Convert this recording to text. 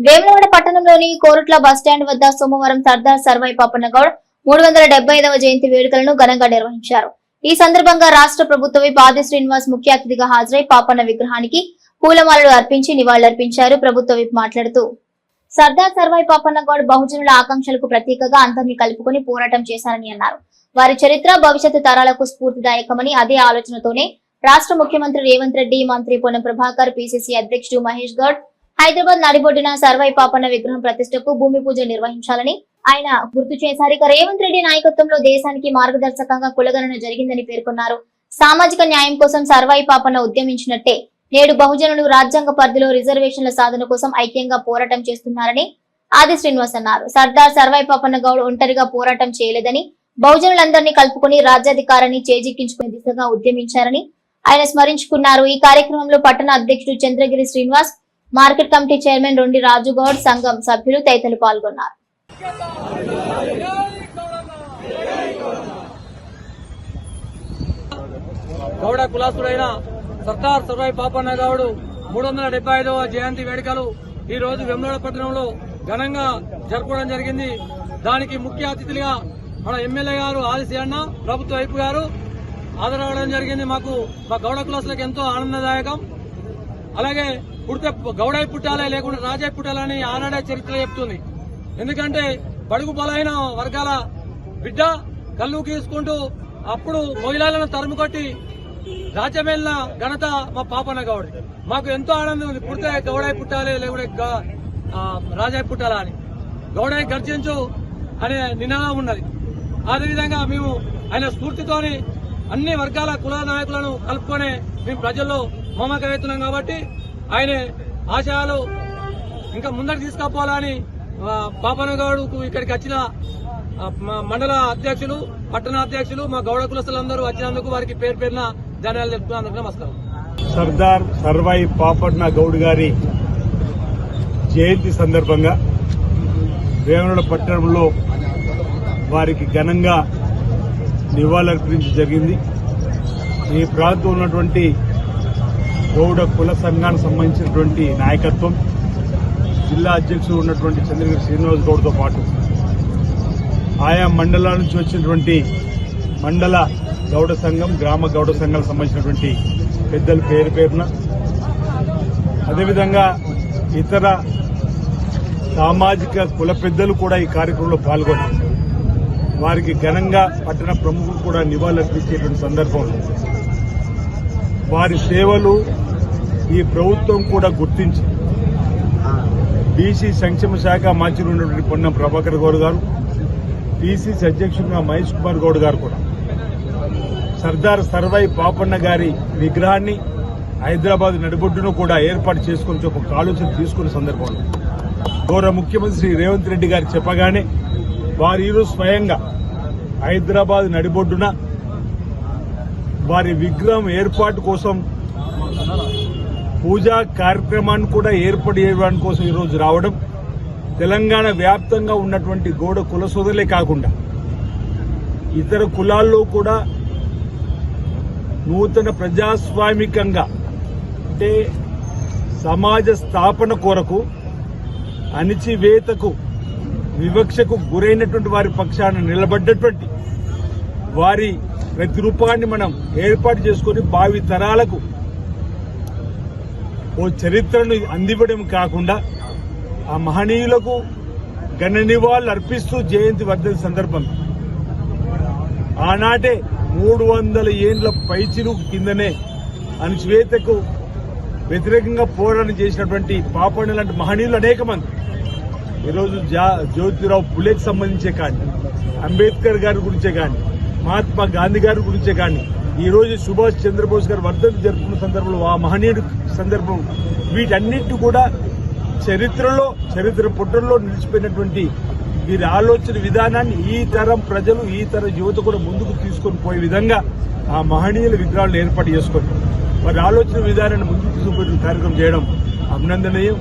వేములవాడ పట్టణంలోని కోరుట్ల బస్టాండ్ వద్ద సోమవారం సర్దార్ సర్వై పాపన్న గౌడ్ మూడు వందల డెబ్బై ఐదవ జయంతి వేడుకలను ఘనంగా నిర్వహించారు. ఈ సందర్భంగా రాష్ట్ర ప్రభుత్వ పాది శ్రీనివాస్ ముఖ్య అతిథిగా హాజరై పాపన్న విగ్రహానికి పూలమాలలు అర్పించి నివాళులర్పించారు ప్రభుత్వ విప్ మాట్లాడుతూ. సర్దార్ సర్వై పాపన్న గౌడ్ బహుజనుల ఆకాంక్షలకు ప్రతీకగా అందరినీ కలుపుకొని పోరాటం చేశారని అన్నారు. వారి చరిత్ర భవిష్యత్తు తరాలకు స్ఫూర్తిదాయకమని అదే ఆలోచనతోనే రాష్ట్ర ముఖ్యమంత్రి రేవంత్ రెడ్డి మంత్రి పొన్నం ప్రభాకర్ పిసిసి అధ్యక్షుడు మహేష్ గౌడ్ హైదరాబాద్ నడిబొడ్డున సర్వై పాపన్న విగ్రహం ప్రతిష్టకు భూమి పూజ నిర్వహించాలని ఆయన గుర్తు చేశారు. ఇక రేవంత్ రెడ్డి నాయకత్వంలో దేశానికి మార్గదర్శకంగా కులగణన జరిగిందని పేర్కొన్నారు. సామాజిక న్యాయం కోసం సర్వై పాపన్న ఉద్యమించినట్టే నేడు బహుజనులు రాజ్యాంగ పరిధిలో రిజర్వేషన్ల సాధన కోసం ఐక్యంగా పోరాటం చేస్తున్నారని ఆది శ్రీనివాస్ అన్నారు. సర్దార్ సర్వై పాపన్న గౌడ్ ఒంటరిగా పోరాటం చేయలేదని బహుజనులందరినీ కలుపుకుని రాజ్యాధికారాన్ని చేజిక్కించుకునే దిశగా ఉద్యమించారని ఆయన స్మరించుకున్నారు. ఈ కార్యక్రమంలో పట్టణ అధ్యక్షుడు Chandragiri Srinivas market committee chairman Rondi Raju Goud సంఘం సభ్యులు తదితరులు పాల్గొన్నారు. గౌడ కులాసుడైన సర్దార్ సర్వాయి పాపన్న గౌడు మూడు వందల డెబ్బై ఐదవ జయంతి వేడుకలు ఈ రోజు వెమ్లవాడ పట్టణంలో ఘనంగా జరుపుకోవడం జరిగింది. దానికి ముఖ్య అతిథులుగా మన ఎమ్మెల్యే గారు ఆదిశి అన్న ప్రభుత్వ వైపు గారు హాజరవడం జరిగింది. మాకు మా గౌడ కులాసులకు ఎంతో ఆనందదాయకం. అలాగే పుడితే గౌడై పుట్టాలే లేకుండా రాజాయి పుట్టాలని ఆనాడే చరిత్ర చెప్తుంది. ఎందుకంటే బడుగు బలైన వర్గాల బిడ్డ కళ్ళు గీసుకుంటూ అప్పుడు మహిళలను తరుముకొట్టి రాజ్యమేలిన ఘనత మా పాపన్న గౌడి మాకు ఎంతో ఆనందం ఉంది. పుడితే గౌడై పుట్టాలి లేకుంటే రాజాయి పుట్టాలా అని. గౌడై గర్జించు అనే నినాదం ఉన్నది. అదేవిధంగా మేము ఆయన స్ఫూర్తితోని అన్ని వర్గాల కుల నాయకులను కలుపుకొని మేము ప్రజల్లో మమకమవుతున్నాం కాబట్టి ఆయన ఆశయాలు ఇంకా ముందరికి తీసుకుపోవాలని పాపన గౌడ్కు ఇక్కడికి వచ్చిన మండల అధ్యక్షులు పట్టణ అధ్యక్షులు మా గౌడ కులస్తులందరూ వచ్చినందుకు వారికి పేరు పేరున ధన్యవాదాలు చెప్తున్నందుకు నమస్కారం. సర్దార్ సర్వాయి పాపట్న గౌడ్ గారి జయంతి సందర్భంగా వేమనుల పట్టణంలో వారికి ఘనంగా నివాళులర్పించడం జరిగింది. ఈ ప్రాంతంలో ఉన్నటువంటి గౌడ కుల సంఘానికి సంబంధించినటువంటి నాయకత్వం జిల్లా అధ్యక్షుడు ఉన్నటువంటి చంద్రగిరి శ్రీనివాస్ గౌడ్తో పాటు. ఆయా మండలాల నుంచి వచ్చినటువంటి మండల గౌడ సంఘం గ్రామ గౌడ సంఘాలకు సంబంధించినటువంటి పెద్దల పేరు పేరున. అదేవిధంగా ఇతర సామాజిక కుల పెద్దలు కూడా ఈ కార్యక్రమంలో పాల్గొని వారికి ఘనంగా పట్టణ ప్రముఖులు కూడా నివాళులర్పించేటువంటి సందర్భంలో వారి సేవలు ఈ ప్రభుత్వం కూడా గుర్తించి బీసీ సంక్షేమ శాఖ మంత్రి ఉన్నటువంటి పొన్నం ప్రభాకర్ గౌడ్ గారు పిసిసి అధ్యక్షుడుగా మహేష్ కుమార్ గౌడ్ గారు కూడా. సర్దార్ సర్వై పాపన్న గారి విగ్రహాన్ని హైదరాబాద్ నడిబొడ్డును కూడా ఏర్పాటు చేసుకుని ఒక ఆలోచన తీసుకున్న సందర్భంలో గౌరవ ముఖ్యమంత్రి శ్రీ రేవంత్ రెడ్డి గారు చెప్పగానే వారు ఈరోజు స్వయంగా హైదరాబాద్ నడిబొడ్డున వారి విగ్రహం ఏర్పాటు కోసం పూజా కార్యక్రమాన్ని కూడా ఏర్పాటు చేయడానికి కోసం ఈరోజు రావడం తెలంగాణ వ్యాప్తంగా ఉన్నటువంటి గోడ కుల సోదరులే కాకుండా ఇతర కులాల్లో కూడా నూతన ప్రజాస్వామికంగా అంటే సమాజ స్థాపన కొరకు అణిచివేతకు వివక్షకు గురైనటువంటి వారి పక్షాన నిలబడ్డటువంటి వారి ప్రతిరూపాన్ని మనం ఏర్పాటు చేసుకొని భావి తరాలకు ఓ చరిత్రను అందివ్వడం కాకుండా ఆ మహనీయులకు గణ నివాళులు అర్పిస్తూ జయంతి వర్ధన సందర్భం. ఆనాటే మూడు వందల ఏండ్ల పైచిరు కిందనే అణచివేతకు వ్యతిరేకంగా పోరాటం చేసినటువంటి పాపಣ್ణ లాంటి మహనీయులు అనేక మంది. ఈరోజు జా జ్యోతిరావు పులేకి సంబంధించే కానీ అంబేద్కర్ గారి గురించే కానీ మహాత్మా గాంధీ గారి గురించే కానీ ఈ రోజు సుభాష్ చంద్రబోస్ గారు వర్ధంతి జరుపుకున్న సందర్భంలో ఆ మహనీయుడు సందర్భం వీటన్నిటి కూడా చరిత్రలో చరిత్ర పుట్టల్లో నిలిచిపోయినటువంటి వీరి ఆలోచన విధానాన్ని ఈ తరం ప్రజలు ఈ తరం యువత కూడా ముందుకు తీసుకొని పోయే విధంగా ఆ మహనీయుల విగ్రహాలను ఏర్పాటు చేసుకొని వారి ఆలోచన విధానాన్ని ముందుకు తీసుకుపోయే కార్యక్రమం చేయడం అభినందనీయం.